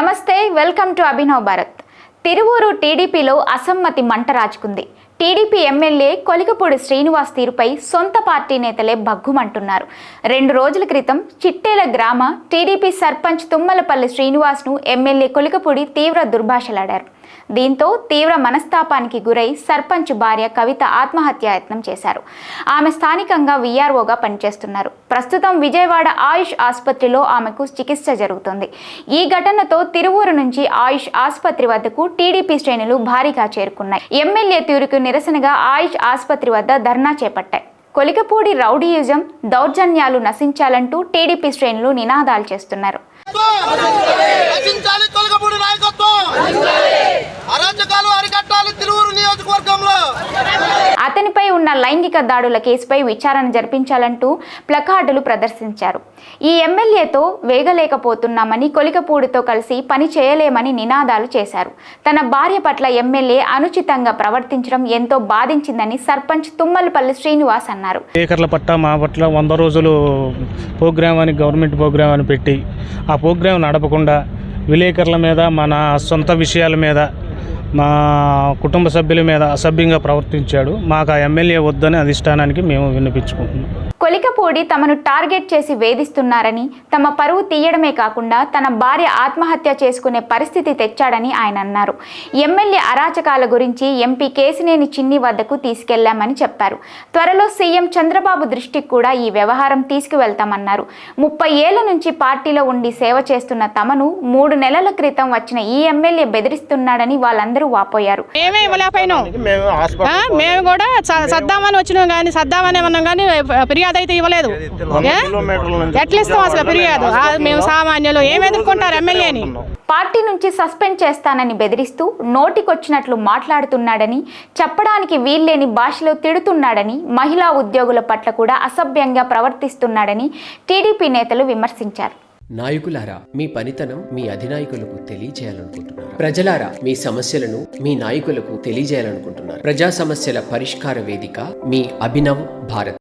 నమస్తే welcome to Abhinav Bharat. Tiruvuru టీడీపీలో అసమ్మతి మంట రాజుకుంది. టీడీపీ ఎమ్మెల్యే కొలికపూడి శ్రీనివాస్ తీరుపై సొంత పార్టీ నేతలే భగ్గుమంటున్నారు. రెండు రోజుల క్రితం చిట్టేల గ్రామ టీడీపీ సర్పంచ్ తుమ్మలపల్లి శ్రీనివాస్ను ఎమ్మెల్యే కొలికపూడి తీవ్ర దుర్భాషలాడారు. దీంతో తీవ్ర మనస్తాపానికి గురై సర్పంచ్ భార్య కవిత ఆత్మహత్యాయత్నం చేశారు. ఆమె స్థానికంగా వీఆర్ఓగా పనిచేస్తున్నారు. ప్రస్తుతం విజయవాడ ఆయుష్ ఆసుపత్రిలో ఆమెకు చికిత్స జరుగుతుంది. ఈ ఘటనతో తిరువూరు నుంచి ఆయుష్ ఆసుపత్రి వద్దకు టీడీపీ శ్రేణులు భారీగా చేరుకున్నాయి. ఎమ్మెల్యే తీరుకు నిరసనగా ఆయుష్ ఆసుపత్రి వద్ద ధర్నా చేపట్టాయి. కొలికపూడి రౌడీయిజం దౌర్జన్యాలు నశించాలంటూ టీడీపీ శ్రేణులు నినాదాలు చేస్తున్నారు. లైంగిక దాడుల కేసుపై విచారణ జరిపించాలంటూ ప్లకార్డులు ప్రదర్శించారు. ఈ ఎమ్మెల్యేతో వేగలేకపోతున్నామని కొలికపూడితో కలిసి పని చేయలేమని నినాదాలు చేశారు. తన భార్య పట్ల ఎమ్మెల్యే అనుచితంగా ప్రవర్తించడం ఎంతో బాధించిందని సర్పంచ్ తుమ్మలపల్లి శ్రీనివాస్ అన్నారు. స్పీకర్ల పట్ల మా పట్ల వంద రోజులు ప్రోగ్రామ్ అని గవర్నమెంట్ ప్రోగ్రామ్ అని పెట్టి ఆ ప్రోగ్రాం నడపకుండా విలేకరుల మీద మన సొంత విషయాల మీద మా కుటుంబ సభ్యుల మీద అసభ్యంగా ప్రవర్తించాడు. మాకు ఆ ఎమ్మెల్యే వద్దని అధిష్టానానికి మేము వినిపించుకుంటున్నాం కొలికపూడి తమను టార్గెట్ చేసి వేధిస్తున్నారని తమ పరువు తీయడమే కాకుండా తన భార్య ఆత్మహత్య చేసుకునే పరిస్థితి తెచ్చాడని ఆయన అన్నారు. ఎమ్మెల్యే అరాచకాల గురించి ఎంపీ కేసినేని చిన్ని వద్దకు తీసుకెళ్ళామని చెప్పారు. త్వరలో సీఎం చంద్రబాబు దృష్టికి కూడా ఈ వ్యవహారం తీసుకువెళ్తామన్నారు. ముప్పై ఏళ్ళ నుంచి పార్టీలో ఉండి సేవ చేస్తున్న తమను మూడు నెలల క్రితం వచ్చిన ఈ ఎమ్మెల్యే బెదిరిస్తున్నాడని వాళ్ళందరూ వాపోయారు. మేమే ఇవ్వలేకపోయినాం. మేము ఆ, మేము కూడా స- సద్దామని వచ్చినాం కానీ సద్దామని కానీ ఫిర్యాదు అయితే ఇవ్వలేదు? ఎట్లా ఇస్తాం అసలు ఫిర్యాదు? మేము సామాన్యులు ఏం ఎదుర్కొంటారు ఎమ్మెల్యేని? పార్టీ నుంచి సస్పెండ్ చేస్తానని బెదిరిస్తూ నోటికొచ్చినట్లు మాట్లాడుతున్నాడని చెప్పడానికి వీల్లేని భాషలో తిడుతున్నాడని మహిళా ఉద్యోగుల పట్ల కూడా అసభ్యంగా ప్రవర్తిస్తున్నాడని టీడీపీ నేతలు విమర్శించారు. నాయకులారా మీ పనితనం మీ అధినాయకులకు తెలియజేయాలనుకుంటున్నారు. ప్రజలారా మీ సమస్యలను మీ నాయకులకు తెలియజేయాలనుకుంటున్నారు. ప్రజా సమస్యల పరిష్కార వేదిక మీ అభినవ్ భారత్.